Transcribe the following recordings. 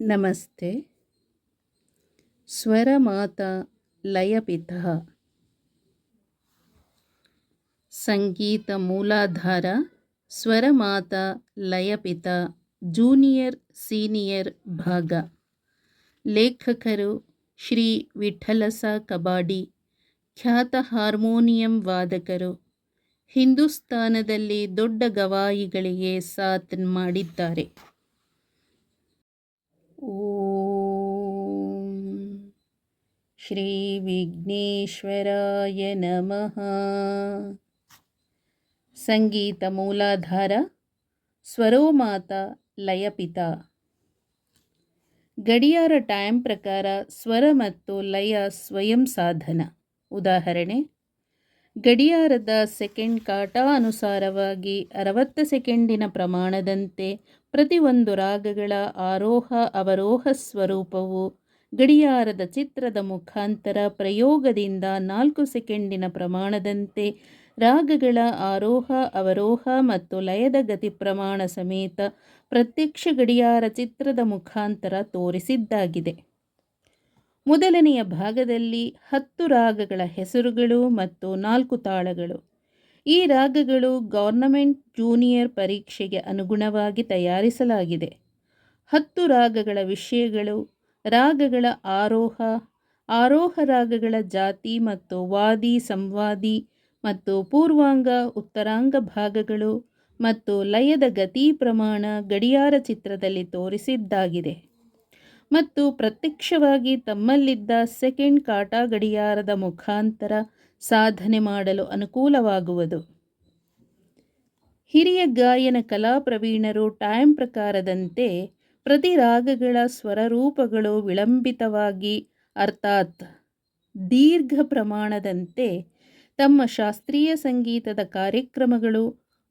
ನಮಸ್ತೆ. ಸ್ವರಮಾತ ಲಯಪಿತ ಸಂಗೀತ ಮೂಲಾಧಾರ ಸ್ವರಮಾತ ಲಯಪಿತ junior senior ಭಾಗ. ಲೇಖಕರು ಶ್ರೀ ವಿಠಲಸ ಕಬಾಡಿ, ಖ್ಯಾತ ಹಾರ್ಮೋನಿಯಂ ವಾದಕರು, ಹಿಂದೂಸ್ತಾನದಲ್ಲಿ ದೊಡ್ಡ ಗವಾಯಿಗಳಿಗೆ ಸಾಥ್ ಮಾಡಿದ್ದಾರೆ. ವಿಘ್ನೇಶ್ವರಾಯ ನಮಃ ಸಂಗೀತ ಮೂಲಾಧಾರ ಸ್ವರೋಮಾತ ಲಯಪಿತ ಗಡಿಯಾರ ಟೈಮ್ ಪ್ರಕಾರ ಸ್ವರ ಮತ್ತು ಲಯ ಸ್ವಯಂ ಸಾಧನ. ಉದಾಹರಣೆ ಗಡಿಯಾರದ ಸೆಕೆಂಡ್ ಕಾಟ ಅನುಸಾರವಾಗಿ ಅರವತ್ತು ಸೆಕೆಂಡಿನ ಪ್ರಮಾಣದಂತೆ ಪ್ರತಿಯೊಂದು ರಾಗಗಳ ಆರೋಹ ಅವರೋಹ ಸ್ವರೂಪವು ಗಡಿಯಾರದ ಚಿತ್ರದ ಮುಖಾಂತರ ಪ್ರಯೋಗದಿಂದ ನಾಲ್ಕು ಸೆಕೆಂಡಿನ ಪ್ರಮಾಣದಂತೆ ರಾಗಗಳ ಆರೋಹ, ಅವರೋಹ ಮತ್ತು ಲಯದ ಗತಿ ಪ್ರಮಾಣ ಸಮೇತ ಪ್ರತ್ಯಕ್ಷ ಗಡಿಯಾರ ಚಿತ್ರದ ಮುಖಾಂತರ ತೋರಿಸಿದ್ದಾಗಿದೆ. ಮೊದಲನೆಯ ಭಾಗದಲ್ಲಿ ಹತ್ತು ರಾಗಗಳ ಹೆಸರುಗಳು ಮತ್ತು ನಾಲ್ಕು ತಾಳಗಳು. ಈ ರಾಗಗಳು ಗೌರ್ನಮೆಂಟ್ ಜೂನಿಯರ್ ಪರೀಕ್ಷೆಗೆ ಅನುಗುಣವಾಗಿ ತಯಾರಿಸಲಾಗಿದೆ. ಹತ್ತು ರಾಗಗಳ ವಿಷಯಗಳು ರಾಗಗಳ ಆರೋಹ ಆರೋಹ ರಾಗಗಳ ಜಾತಿ ಮತ್ತು ವಾದಿ, ಸಂವಾದಿ ಮತ್ತು ಪೂರ್ವಾಂಗ, ಉತ್ತರಾಂಗ ಭಾಗಗಳು ಮತ್ತು ಲಯದ ಗತಿ ಪ್ರಮಾಣ ಗಡಿಯಾರ ಚಿತ್ರದಲ್ಲಿ ತೋರಿಸಿದ್ದಾಗಿದೆ. ಮತ್ತು ಪ್ರತ್ಯಕ್ಷವಾಗಿ ತಮ್ಮಲ್ಲಿದ್ದ ಸೆಕೆಂಡ್ ಕಾಟ ಗಡಿಯಾರದ ಮುಖಾಂತರ ಸಾಧನೆ ಮಾಡಲು ಅನುಕೂಲವಾಗುವುದು. ಹಿರಿಯ ಗಾಯನ ಕಲಾ ಪ್ರವೀಣರು ಟೈಮ್ ಪ್ರಕಾರದಂತೆ ಪ್ರತಿ ರಾಗಗಳ ಸ್ವರರೂಪಗಳು ವಿಳಂಬಿತವಾಗಿ, ಅರ್ಥಾತ್ ದೀರ್ಘ ಪ್ರಮಾಣದಂತೆ ತಮ್ಮ ಶಾಸ್ತ್ರೀಯ ಸಂಗೀತದ ಕಾರ್ಯಕ್ರಮಗಳು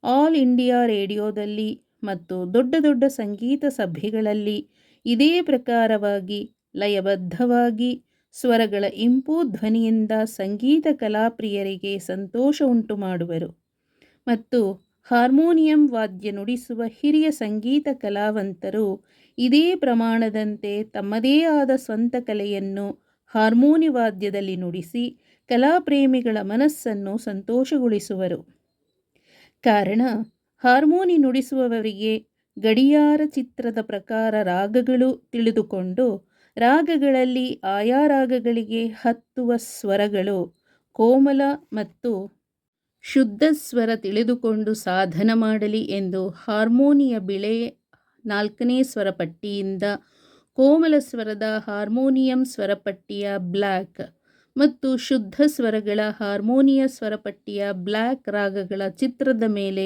ಆಲ್ ಇಂಡಿಯಾ ರೇಡಿಯೋದಲ್ಲಿ ಮತ್ತು ದೊಡ್ಡ ದೊಡ್ಡ ಸಂಗೀತ ಸಭೆಗಳಲ್ಲಿ ಇದೇ ಪ್ರಕಾರವಾಗಿ ಲಯಬದ್ಧವಾಗಿ ಸ್ವರಗಳ ಇಂಪು ಧ್ವನಿಯಿಂದ ಸಂಗೀತ ಕಲಾಪ್ರಿಯರಿಗೆ ಸಂತೋಷ ಉಂಟು ಮಾಡುವರು. ಮತ್ತು ಹಾರ್ಮೋನಿಯಂ ವಾದ್ಯ ನುಡಿಸುವ ಹಿರಿಯ ಸಂಗೀತ ಕಲಾವಂತರು ಇದೇ ಪ್ರಮಾಣದಂತೆ ತಮ್ಮದೇ ಆದ ಸ್ವಂತ ಕಲೆಯನ್ನು ಹಾರ್ಮೋನಿ ವಾದ್ಯದಲ್ಲಿ ನುಡಿಸಿ ಕಲಾಪ್ರೇಮಿಗಳ ಮನಸ್ಸನ್ನು ಸಂತೋಷಗೊಳಿಸುವರು. ಕಾರಣ ಹಾರ್ಮೋನಿ ನುಡಿಸುವವರಿಗೆ ಗಡಿಯಾರ ಚಿತ್ರದ ಪ್ರಕಾರ ರಾಗಗಳು ತಿಳಿದುಕೊಂಡು, ರಾಗಗಳಲ್ಲಿ ಆಯಾ ರಾಗಗಳಿಗೆ ಹತ್ತುವ ಸ್ವರಗಳು ಕೋಮಲ ಮತ್ತು ಶುದ್ಧ ಸ್ವರ ತಿಳಿದುಕೊಂಡು ಸಾಧನ ಮಾಡಲಿ ಎಂದು ಹಾರ್ಮೋನಿಯ ಬಿಳೆ ನಾಲ್ಕನೇ ಸ್ವರಪಟ್ಟಿಯಿಂದ ಕೋಮಲ ಸ್ವರದ ಹಾರ್ಮೋನಿಯಂ ಸ್ವರಪಟ್ಟಿಯ ಬ್ಲ್ಯಾಕ್ ಮತ್ತು ಶುದ್ಧ ಸ್ವರಗಳ ಹಾರ್ಮೋನಿಯ ಸ್ವರಪಟ್ಟಿಯ ಬ್ಲ್ಯಾಕ್ ರಾಗಗಳ ಚಿತ್ರದ ಮೇಲೆ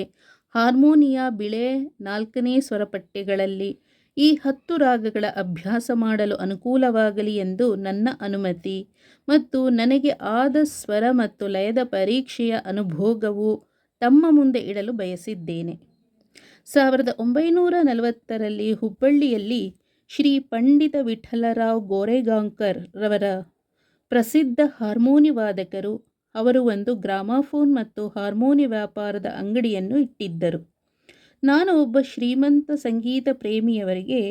ಹಾರ್ಮೋನಿಯ ಬಿಳೆ ನಾಲ್ಕನೇ ಸ್ವರಪಟ್ಟಿಗಳಲ್ಲಿ ಈ ಹತ್ತು ರಾಗಗಳ ಅಭ್ಯಾಸ ಮಾಡಲು ಅನುಕೂಲವಾಗಲಿ ಎಂದು ನನ್ನ ಅನುಮತಿ. ಮತ್ತು ನನಗೆ ಆದ ಸ್ವರ ಮತ್ತು ಲಯದ ಪರೀಕ್ಷೆಯ ಅನುಭೋಗವು ತಮ್ಮ ಮುಂದೆ ಇಡಲು ಬಯಸಿದ್ದೇನೆ. ಸಾವಿರದ ಒಂಬೈನೂರ ನಲವತ್ತರಲ್ಲಿ ಹುಬ್ಬಳ್ಳಿಯಲ್ಲಿ ಶ್ರೀ ಪಂಡಿತ ವಿಠಲರಾವ್ ಗೋರೆಗಾಂಕರ್ ರವರ ಪ್ರಸಿದ್ಧ ಹಾರ್ಮೋನಿ ವಾದಕರು ಅವರು ಒಂದು ಗ್ರಾಮಾಫೋನ್ ಮತ್ತು ಹಾರ್ಮೋನಿ ವ್ಯಾಪಾರದ ಅಂಗಡಿಯನ್ನು ಇಟ್ಟಿದ್ದರು. ನಾನು ಒಬ್ಬ ಶ್ರೀಮಂತ ಸಂಗೀತ ಪ್ರೇಮಿಯವರಿಗೆ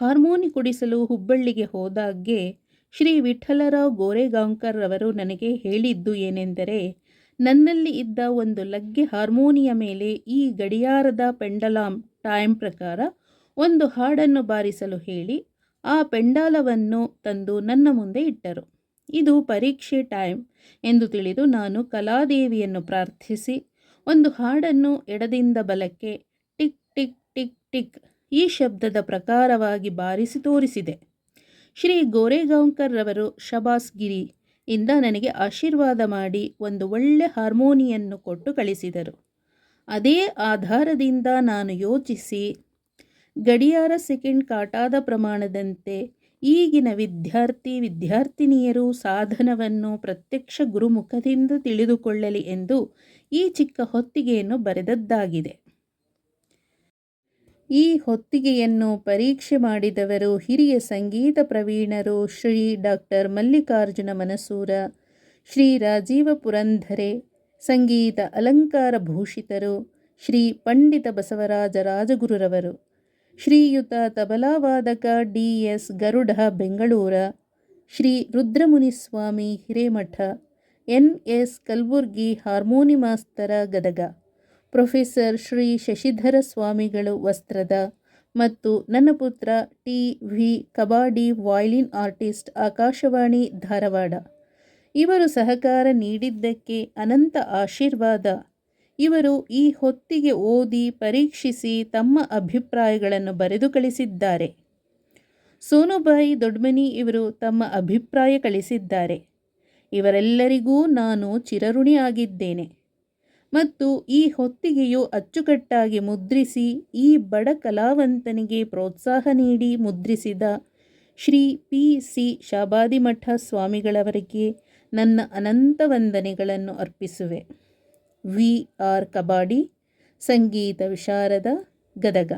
ಹಾರ್ಮೋನಿ ಕುಡಿಸಲು ಹುಬ್ಬಳ್ಳಿಗೆ ಹೋದಾಗ್ಗೆ ಶ್ರೀ ವಿಠಲರಾವ್ ಗೋರೆಗಾಂಕರ್ ಅವರು ನನಗೆ ಹೇಳಿದ್ದು ಏನೆಂದರೆ, ನನ್ನಲ್ಲಿ ಇದ್ದ ಒಂದು ಲಗ್ಗೆ ಹಾರ್ಮೋನಿಯ ಮೇಲೆ ಈ ಗಡಿಯಾರದ ಪೆಂಡಲಾಮ್ ಟೈಮ್ ಪ್ರಕಾರ ಒಂದು ಹಾಡನ್ನು ಬಾರಿಸಲು ಹೇಳಿ, ಆ ಪೆಂಡಾಲವನ್ನು ತಂದು ನನ್ನ ಮುಂದೆ ಇಟ್ಟರು. ಇದು ಪರೀಕ್ಷೆ ಟೈಮ್ ಎಂದು ತಿಳಿದು ನಾನು ಕಲಾದೇವಿಯನ್ನು ಪ್ರಾರ್ಥಿಸಿ, ಒಂದು ಹಾಡನ್ನು ಎಡದಿಂದ ಬಲಕ್ಕೆ ಟಿಕ್ ಟಿಕ್ ಟಿಕ್ ಟಿಕ್ ಈ ಶಬ್ದದ ಪ್ರಕಾರವಾಗಿ ಬಾರಿಸಿ ತೋರಿಸಿದೆ. ಶ್ರೀ ರವರು ಶಬಾಸ್ಗಿರಿ ಇಂದ ನನಗೆ ಆಶೀರ್ವಾದ ಮಾಡಿ ಒಂದು ಒಳ್ಳೆ ಹಾರ್ಮೋನಿಯನ್ನು ಕೊಟ್ಟು ಕಳಿಸಿದರು. ಅದೇ ಆಧಾರದಿಂದ ನಾನು ಯೋಚಿಸಿ, ಗಡಿಯಾರ ಸೆಕೆಂಡ್ ಕಾಟಾದ ಪ್ರಮಾಣದಂತೆ ಈಗಿನ ವಿದ್ಯಾರ್ಥಿ ವಿದ್ಯಾರ್ಥಿನಿಯರು ಸಾಧನವನ್ನು ಪ್ರತ್ಯಕ್ಷ ಗುರುಮುಖದಿಂದ ತಿಳಿದುಕೊಳ್ಳಲಿ ಎಂದು ಈ ಚಿಕ್ಕ ಹೊತ್ತಿಗೆಯನ್ನು ಬರೆದದ್ದಾಗಿದೆ. ಈ ಹೊತ್ತಿಗೆಯನ್ನು ಪರೀಕ್ಷೆ ಮಾಡಿದವರು ಹಿರಿಯ ಸಂಗೀತ ಪ್ರವೀಣರು ಶ್ರೀ ಡಾಕ್ಟರ್ ಮಲ್ಲಿಕಾರ್ಜುನ ಮನಸೂರ, ಶ್ರೀ ರಾಜೀವ ಪುರಂಧರೆ ಸಂಗೀತ ಅಲಂಕಾರ ಭೂಷಿತರು, ಶ್ರೀ ಪಂಡಿತ ಬಸವರಾಜ ರಾಜಗುರುರವರು ಶ್ರೀಯುತ ತಬಲಾವಾದಕ D S Garuda, Bengaluru, Shri Rudramuniswamy Hiremath N S Kalburgi harmonium ಮಾಸ್ತರ ಗದಗ, ಪ್ರೊಫೆಸರ್ ಶ್ರೀ ಶಶಿಧರ ಸ್ವಾಮಿಗಳು ವಸ್ತ್ರದ ಮತ್ತು ನನ್ನ ಪುತ್ರ T V Kabadi violin artist Akashvani Dharwad. ಇವರು ಸಹಕಾರ ನೀಡಿದ್ದಕ್ಕೆ ಅನಂತ ಆಶೀರ್ವಾದ. ಇವರು ಈ ಹೊತ್ತಿಗೆ ಓದಿ ಪರೀಕ್ಷಿಸಿ ತಮ್ಮ ಅಭಿಪ್ರಾಯಗಳನ್ನು ಬರೆದು ಕಳಿಸಿದ್ದಾರೆ. ಸೋನುಬಾಯಿ ದೊಡ್ಮನಿ ಇವರು ತಮ್ಮ ಅಭಿಪ್ರಾಯ ಕಳಿಸಿದ್ದಾರೆ. ಇವರೆಲ್ಲರಿಗೂ ನಾನು ಚಿರಋಣಿಯಾಗಿದ್ದೇನೆ ಮತ್ತು ಈ ಹೊತ್ತಿಗೆಯು ಅಚ್ಚುಕಟ್ಟಾಗಿ ಮುದ್ರಿಸಿ ಈ ಬಡ ಕಲಾವಂತನಿಗೆ ಪ್ರೋತ್ಸಾಹ ನೀಡಿ ಮುದ್ರಿಸಿದ ಶ್ರೀ ಪಿ ಸಿ ಶಾಬಾದಿಮಠ ಸ್ವಾಮಿಗಳವರಿಗೆ ನನ್ನ ಅನಂತ ವಂದನೆಗಳನ್ನು ಅರ್ಪಿಸುವೆ. ವಿ ಆರ್ ಕಬಾಡಿ, ಸಂಗೀತ ವಿಶಾರದ ಗದಗ.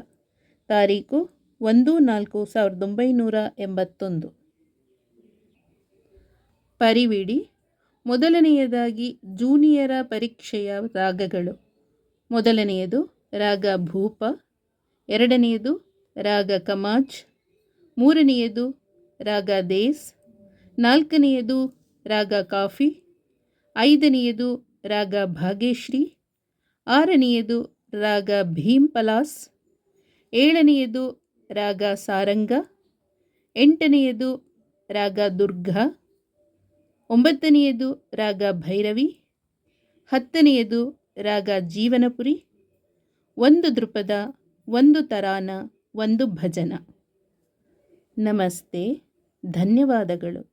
ತಾರೀಕು ಒಂದು ನಾಲ್ಕು ಸಾವಿರದ ಒಂಬೈನೂರ ಎಂಬತ್ತೊಂದು. ಪರಿವಿಡಿ, ಮೊದಲನೆಯದಾಗಿ ಜೂನಿಯರ ಪರೀಕ್ಷೆಯ ರಾಗಗಳು. ಮೊದಲನೆಯದು ರಾಗ ಭೂಪ, ಎರಡನೆಯದು ರಾಗ ಕಮಾಜ್ ಮೂರನೆಯದು ರಾಗ ದೇಸ್, ನಾಲ್ಕನೆಯದು ರಾಗ ಕಾಫಿ, ಐದನೆಯದು ರಾಗ ಭಾಗೇಶ್ರೀ ಆರನೆಯದು ರಾಗ ಭೀಮ್ ಪಲಾಸ್ ಏಳನೆಯದು ರಾಗ ಸಾರಂಗ ಎಂಟನೆಯದು ರಾಗ ದುರ್ಗಾ ಒಂಬತ್ತನೆಯದು ರಾಗ ಭೈರವಿ ಹತ್ತನೆಯದು ರಾಗ ಜೀವನಪುರಿ ಒಂದು ದೃಪದ, ಒಂದು ತರಾನ, ಒಂದು ಭಜನ. ನಮಸ್ತೆ, ಧನ್ಯವಾದಗಳು.